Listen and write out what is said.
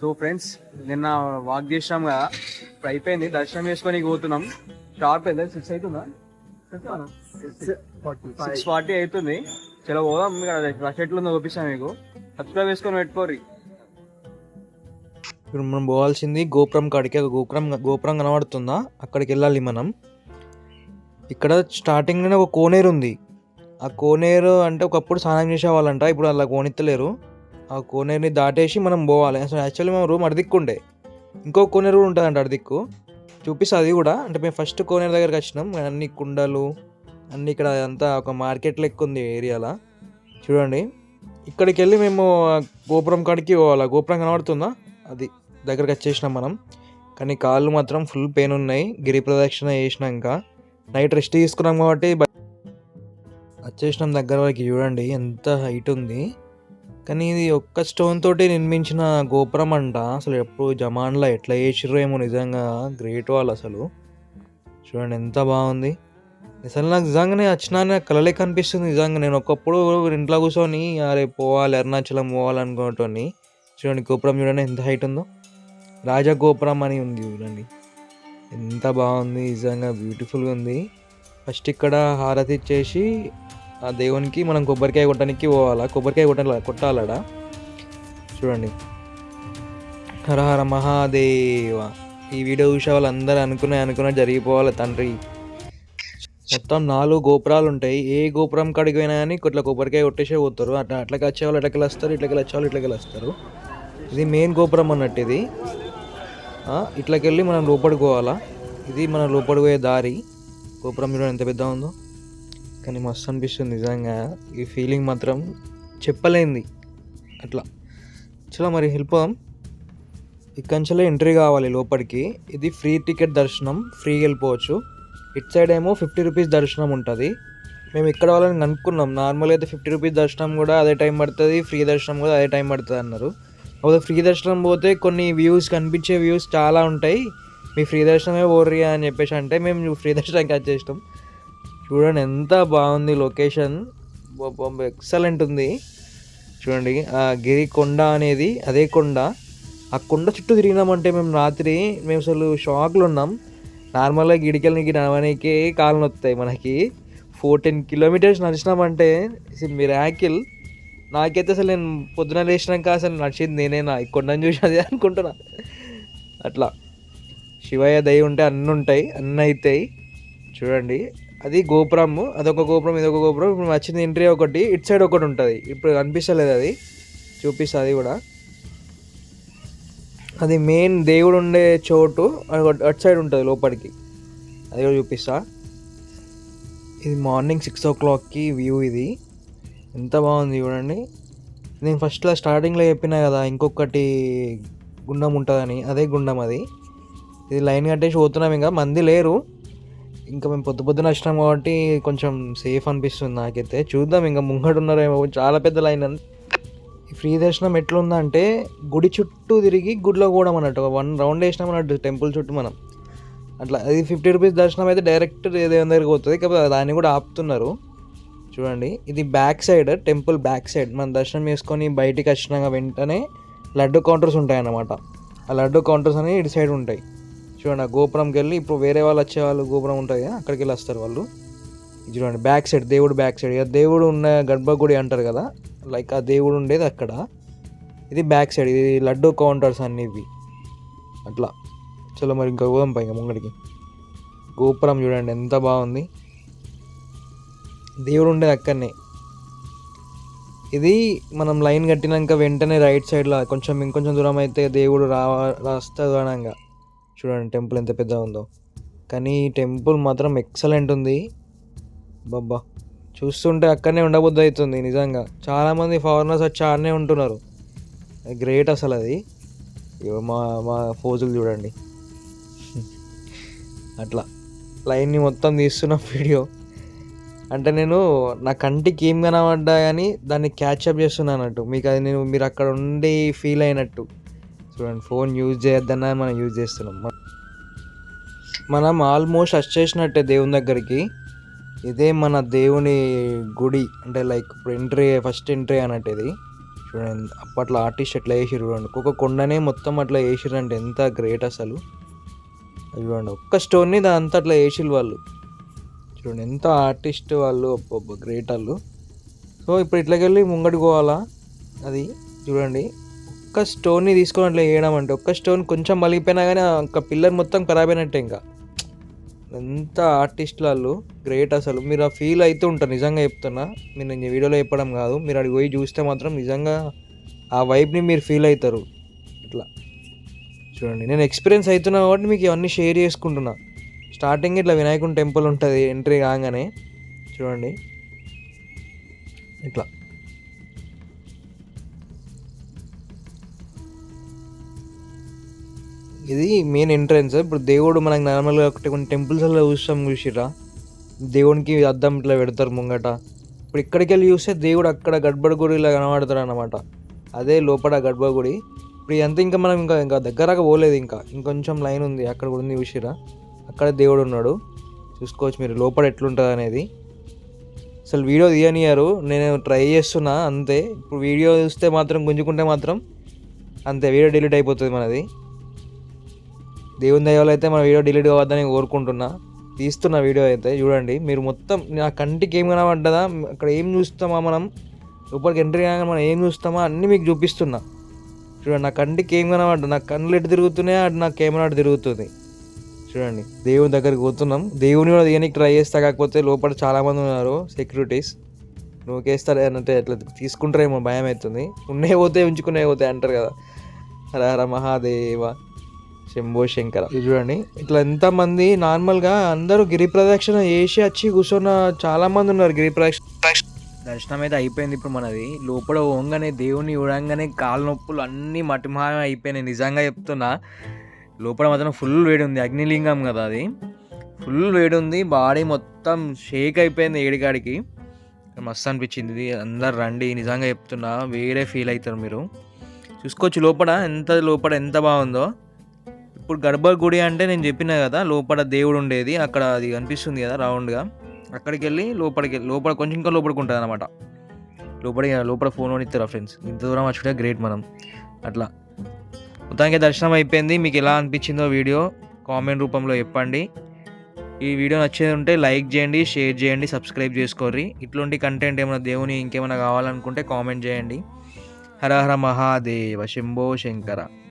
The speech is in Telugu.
సో ఫ్రెండ్స్ నిన్న వాక్ చేసినాం కదా. ఇప్పుడు అయిపోయింది. దర్శనం చేసుకొని పోతున్నాం. షార్ప్ అయితే సిక్స్ అవుతుందా? సిక్స్ ఫార్టీ అవుతుంది. చలో పోదాం. ఇక్కడ రష్ ఎట్లుందో చూపిస్తాను మీకు. సబ్స్క్రైబ్ చేసుకొని పెట్టుకోరి ఇప్పుడు మనం పోవాల్సింది గోపురం కాడికి. ఒక గోపురం గోపురం కనబడుతుందా? అక్కడికి వెళ్ళాలి మనం. ఇక్కడ స్టార్టింగ్లోనే ఒక కోనేరు ఉంది. ఆ కోనేరు అంటే ఒకప్పుడు స్నానం చేసేవాళ్ళంట. ఇప్పుడు అలా కోనెత్తలేరు. ఆ కోనేరుని దాటేసి మనం పోవాలి. అసలు యాక్చువల్లీ మేము రూమ్ అడిదిక్కుండే ఇంకో కోనేరు కూడా ఉంటుందంట అడిదిక్కు చూపిస్తా అది కూడా. అంటే మేము ఫస్ట్ కోనేరు దగ్గరికి వచ్చినాం. అన్ని కుండలు అన్ని ఇక్కడ అంతా ఒక మార్కెట్ లెక్క ఉంది ఏరియాలో. చూడండి. ఇక్కడికి వెళ్ళి మేము గోపురం కాడికి పోవాలి? గోపురం కనబడుతుందా? అది దగ్గరకు వచ్చేసినాం మనం. కానీ కాళ్ళు మాత్రం ఫుల్ పెయిన్ ఉన్నాయి. గిరి ప్రదక్షిణ చేసినాక. నైట్ రెస్ట్ తీసుకున్నాం కాబట్టి వచ్చేసినాం దగ్గర వరకు. చూడండి ఎంత హైట్ ఉంది. కానీ ఇది ఒక్క స్టోన్ తోటి నిర్మించిన గోపురం అంట. అసలు ఎప్పుడు జమాన్లో ఎట్లా చేసిర్రో ఏమో నిజంగా గ్రేట్ వాళ్ళు అసలు. చూడండి ఎంత బాగుంది. అసలు నాకు నిజంగానే వచ్చిన కలలే కనిపిస్తుంది నిజంగా. నేను ఒకప్పుడు ఇంట్లో కూర్చొని అరే పోవాలి అరుణాచలం పోవాలి అనుకునేటోని చూడండి గోపురం చూడండి ఎంత హైట్ ఉందో. రాజా గోపురం అని ఉంది చూడండి. ఎంత బాగుంది నిజంగా బ్యూటిఫుల్గా ఉంది. ఫస్ట్ ఇక్కడ హారతి ఇచ్చేసి ఆ దేవునికి మనం కొబ్బరికాయ కొట్టడానికి పోవాలా? కొబ్బరికాయ కొట్టాల కొట్టాలడా? చూడండి. హర హర మహాదేవ. ఈ వీడియో చూసే వాళ్ళందరూ అనుకునే అనుకునే జరిగిపోవాలి తండ్రి. మొత్తం నాలుగు గోపురాలు ఉంటాయి. ఏ గోపురం కాడికి పోయినా కానీ ఇట్లా కొబ్బరికాయ కొట్టేసే పోతారు. అట్లా అట్లకి వచ్చేవాళ్ళు ఇట్లకి వస్తారు ఇట్లకి వచ్చే వాళ్ళు ఇట్లకి వస్తారు ఇది మెయిన్ గోపురం అన్నట్టు ఇది. ఇట్లకెళ్ళి ఇట్లకి వెళ్ళి మనం లోపడుకోవాలా పోవాలా? ఇది మనం లోపడిపోయే పోయే దారి. గోపురం చూడండి ఎంత పెద్ద ఉందో. కానీ మస్తు అనిపిస్తుంది నిజంగా. ఈ ఫీలింగ్ మాత్రం చెప్పలేంది. అట్లా. చాలా మరి వెళ్ళిపోదాం ఇక్కడి నుంచే ఎంట్రీ కావాలి లోపలికి. ఇది ఫ్రీ టికెట్ దర్శనం. ఫ్రీ వెళ్ళిపోవచ్చు ఇట్ సైడ్ ఏమో ఫిఫ్టీ రూపీస్ దర్శనం ఉంటుంది. మేము ఇక్కడ వాళ్ళని అనుకున్నాం నార్మల్గా అయితే ఫిఫ్టీ రూపీస్ దర్శనం కూడా అదే టైం పడుతుంది. ఫ్రీ దర్శనం కూడా అదే టైం పడుతుంది అన్నారు. కాకపోతే ఫ్రీ దర్శనం పోతే కొన్ని వ్యూస్ కనిపించే వ్యూస్ చాలా ఉంటాయి. మీ ఫ్రీ దర్శనమే ఓర్రి అని చెప్పేసి అంటే మేము ఫ్రీ దర్శనానికి వచ్చేసినాం చూడండి ఎంత బాగుంది లొకేషన్. ఎక్సలెంట్ ఉంది. చూడండి ఆ గిరి కొండ అనేది అదే కొండ. ఆ కొండ చుట్టూ తిరిగినామంటే మేము రాత్రి మేము అసలు షాక్లో ఉన్నాం. నార్మల్గా గిడికెళ్ళనికి నడవడానికి కాళ్ళు వస్తాయి మనకి. ఫోర్టీన్ కిలోమీటర్స్ నడిచినామంటే మీరు యాకిల్ నాకైతే అసలు నేను పొద్దున లేచినాక అసలు నడిచింది నేనేనా ఈ కొండను చూసి అదే అనుకుంటున్నా. అట్లా. శివయ్య దయ ఉంటే అన్నీ ఉంటాయి అన్నీ అవుతాయి. చూడండి. అది గోపురము అదొక గోపురం ఇదొక గోపురం. ఇప్పుడు వచ్చింది ఎంట్రీ ఒకటి ఇటు సైడ్ ఒకటి ఉంటుంది. ఇప్పుడు కనిపిస్తలేదు అది. చూపిస్తుంది అది కూడా. అది మెయిన్ దేవుడు ఉండే చోటు అది అటు సైడ్ ఉంటుంది లోపలికి. అది కూడా చూపిస్తా. ఇది మార్నింగ్ సిక్స్ ఓ క్లాక్కి వ్యూ ఇది. ఎంత బాగుంది చూడండి. నేను ఫస్ట్లో స్టార్టింగ్లో చెప్పినా కదా ఇంకొకటి గుండం ఉంటుందని అదే గుండం అది. ఇది లైన్ కట్టేసి పోతున్నాం ఇంకా మంది లేరు. ఇంకా మేము పొద్దు పొద్దున వచ్చినాం కాబట్టి కొంచెం సేఫ్ అనిపిస్తుంది నాకైతే. చూద్దాం ఇంకా ముంగడున్నారేమో చాలా పెద్ద లైన్ అని ఈ ఫ్రీ దర్శనం ఎట్లుందంటే గుడి చుట్టూ తిరిగి గుడిలో కూడా అన్నట్టు. వన్ రౌండ్ వేసినాం అన్నట్టు టెంపుల్ చుట్టూ మనం. అట్లా అది ఫిఫ్టీ రూపీస్ దర్శనం అయితే డైరెక్ట్ దేవుని దగ్గరికి పోతుంది. కాకపోతే దాన్ని కూడా ఆపుతున్నారు. చూడండి. ఇది back side temple back side మనం దర్శనం చేసుకొని బయటికి వచ్చినాక వెంటనే లడ్డు కౌంటర్స్ ఉంటాయి అన్నమాట ఆ లడ్డు కౌంటర్స్ అనేవి ఇటు సైడ్ ఉంటాయి. చూడండి ఆ గోపురంకి వెళ్ళి ఇప్పుడు వేరే వాళ్ళు వచ్చే వాళ్ళు గోపురం ఉంటుంది కదా అక్కడికి వెళ్ళి వస్తారు వాళ్ళు. ఇది చూడండి బ్యాక్ సైడ్ దేవుడు బ్యాక్ సైడ్ ఇక దేవుడు ఉన్న గర్భగుడి అంటారు కదా లైక్ ఆ దేవుడు ఉండేది అక్కడ. ఇది బ్యాక్ సైడ్ ఇది లడ్డు కౌంటర్స్ అన్ని ఇవి. అట్లా. చలో మరి ఇంకా పోదాం పైగా ముంగడికి గోపురం చూడండి ఎంత బాగుంది. దేవుడు ఉండేది అక్కడనే. ఇది మనం లైన్ కట్టినాక వెంటనే రైట్ సైడ్లో కొంచెం ఇంకొంచెం దూరం అయితే దేవుడు రా రాస్తాడు అనగా. చూడండి టెంపుల్ ఎంత పెద్దగా ఉందో. కానీ ఈ టెంపుల్ మాత్రం ఎక్సలెంట్ ఉంది. బాబా చూస్తుంటే అక్కడనే ఉండబుద్ధి అవుతుంది నిజంగా. చాలామంది ఫారినర్స్ వచ్చి ఆడనే ఉంటున్నారు. గ్రేట్ అసలు అది ఇగో మా మా ఫోజులు చూడండి. అట్లా. లైన్ని మొత్తం తీస్తున్న వీడియో. అంటే నేను నా కంటికి ఏం కనబడ్డా కానీ దాన్ని క్యాచ్అప్ చేస్తున్నాను అన్నట్టు. మీకు అది నేను మీరు అక్కడ ఉండి ఫీల్ అయినట్టు. చూడండి ఫోన్ యూజ్ చేయొద్దన్నా మనం యూజ్ చేస్తున్నాం. మనం ఆల్మోస్ట్ వచ్చేసినట్టే దేవుని దగ్గరికి. ఇదే మన దేవుని గుడి అంటే లైక్ ఇప్పుడు ఎంట్రీ ఫస్ట్ ఎంట్రీ అన్నట్టు ఇది చూడండి అప్పట్లో ఆర్టిస్ట్ ఎట్లా వేసిర్రు చూడండి. ఒక్కొక్క కొండనే మొత్తం అట్లా వేసిర్రు అంటే ఎంత గ్రేట్ అసలు. చూడండి ఒక్క స్టోన్ని దాంతా అట్లా వేసిర్రు వాళ్ళు. చూడండి ఎంత ఆర్టిస్ట్ వాళ్ళు గ్రేట్ వాళ్ళు. సో ఇప్పుడు ఇట్లాకెళ్ళి ముంగడికి పోవాలా? అది చూడండి. ఒక్క స్టోన్ని తీసుకొని అట్లా వేయడం అంటే ఒక్క స్టోన్ కొంచెం మలిగిపోయినా కానీ ఒక పిల్లర్ మొత్తం ఖరాబ్ అయినట్టే ఇంకా. ఎంత ఆర్టిస్ట్ వాళ్ళు గ్రేట్ అసలు. మీరు ఆ ఫీల్ అయితే ఉంటారు నిజంగా చెప్తున్నా. మీరు నేను వీడియోలో చెప్పడం కాదు. మీరు అడిగి పోయి చూస్తే మాత్రం నిజంగా ఆ వైబ్ని మీరు ఫీల్ అవుతారు. ఇట్లా. చూడండి నేను ఎక్స్పీరియన్స్ అవుతున్నా కాబట్టి మీకు ఇవన్నీ షేర్ చేసుకుంటున్నా. స్టార్టింగ్ ఇట్లా వినాయకుని టెంపుల్ ఉంటుంది ఎంట్రీ కాగానే. చూడండి. ఇట్లా. ఇది మెయిన్ ఎంట్రన్స్ ఇప్పుడు దేవుడు మనకు నార్మల్గా ఒకటి కొన్ని టెంపుల్స్లో చూస్తాం చూసిరా దేవునికి అద్దం ఇట్లా పెడతారు ముంగట. ఇప్పుడు ఇక్కడికి వెళ్ళి చూస్తే దేవుడు అక్కడ గర్భగుడిలా కనబడతాడు అనమాట అదే లోపల గర్భగుడి ఇప్పుడు అంతా ఇంకా మనం ఇంకా ఇంకా దగ్గరగా పోలేదు ఇంకా. ఇంకొంచెం లైన్ ఉంది అక్కడ కూడా ఉంది చూసిరా అక్కడ దేవుడు ఉన్నాడు. చూసుకోవచ్చు మీరు లోపల ఎట్లుంటుంది అనేది. అసలు వీడియో తీయనియారు నేను ట్రై చేస్తున్నా అంతే. ఇప్పుడు వీడియో చూస్తే మాత్రం గుంజుకుంటే మాత్రం అంతే. వీడియో డిలీట్ అయిపోతుంది మనది. దేవుని దయవల్ల అయితే మన వీడియో డిలీట్ కావద్దని కోరుకుంటున్నా. తీస్తున్న వీడియో అయితే చూడండి. మీరు మొత్తం నా కంటికి ఏం కనబడ్డదా? అక్కడ ఏం చూస్తామా మనం? లోపలికి ఎంట్రీ కాగానే మనం ఏం చూస్తామా? అన్నీ మీకు చూపిస్తున్నా. చూడండి నా కంటికి ఏం కనబడ్డా నా కళ్ళు ఎటు తిరుగుతున్నాయో? అటు నా కెమెరా అటు తిరుగుతుంది? చూడండి దేవుని దగ్గరికి పోతున్నాం. దేవుని కూడా తీయడానికి ట్రై చేస్తా కాకపోతే లోపల చాలామంది ఉన్నారు సెక్యూరిటీస్ నూకేస్తారు అంటే అట్లా తీసుకుంటారేమో భయం అవుతుంది. ఉన్నే పోతే ఉంచుకునే పోతే అంటారు కదా. హర హర మహాదేవ. శంభో శంకర. ఇది చూడండి. ఇట్లా ఎంతమంది నార్మల్గా అందరూ గిరి ప్రదక్షిణ చేసి వచ్చి కూర్చున్న చాలా మంది ఉన్నారు గిరి ప్రదక్షిణ. దర్శనం అయితే అయిపోయింది ఇప్పుడు మనది. లోపల ఓంగానే దేవుని చూడంగానే కాలు నొప్పులు అన్నీ మటిమాయం అయిపోయినాయి. నిజంగా చెప్తున్నా లోపల మాత్రం ఫుల్ వేడి ఉంది. అగ్నిలింగం కదా అది. ఫుల్ వేడి ఉంది. బాడీ మొత్తం షేక్ అయిపోయింది ఏడికాడికి. మస్తు అనిపించింది ఇది. అందరు రండి. నిజంగా చెప్తున్నా వేరే ఫీల్ అవుతారు మీరు. చూసుకోవచ్చు లోపల. ఎంత లోపల ఎంత బాగుందో. ఇప్పుడు గర్భగుడి అంటే నేను చెప్పిన కదా లోపల దేవుడు ఉండేది అక్కడ అది కనిపిస్తుంది కదా రౌండ్గా అక్కడికి వెళ్ళి లోపలికి వెళ్ళి లోపల కొంచెం ఇంకా లోపలికి ఉంటుంది అనమాట లోపలికి లోపల ఫోన్ కొని ఇస్తారా ఫ్రెండ్స్ ఇంత దూరం వచ్చుడే గ్రేట్ మనం. అట్లా. మొత్తానికి దర్శనం అయిపోయింది. మీకు ఎలా అనిపించిందో వీడియో కామెంట్ రూపంలో చెప్పండి. ఈ వీడియో నచ్చేది ఉంటే లైక్ చేయండి షేర్ చేయండి సబ్స్క్రైబ్ చేసుకోర్రి. ఇట్లాంటి కంటెంట్ ఏమైనా దేవుని ఇంకేమైనా కావాలనుకుంటే కామెంట్ చేయండి. హర హర మహాదేవ శంభో శంకర.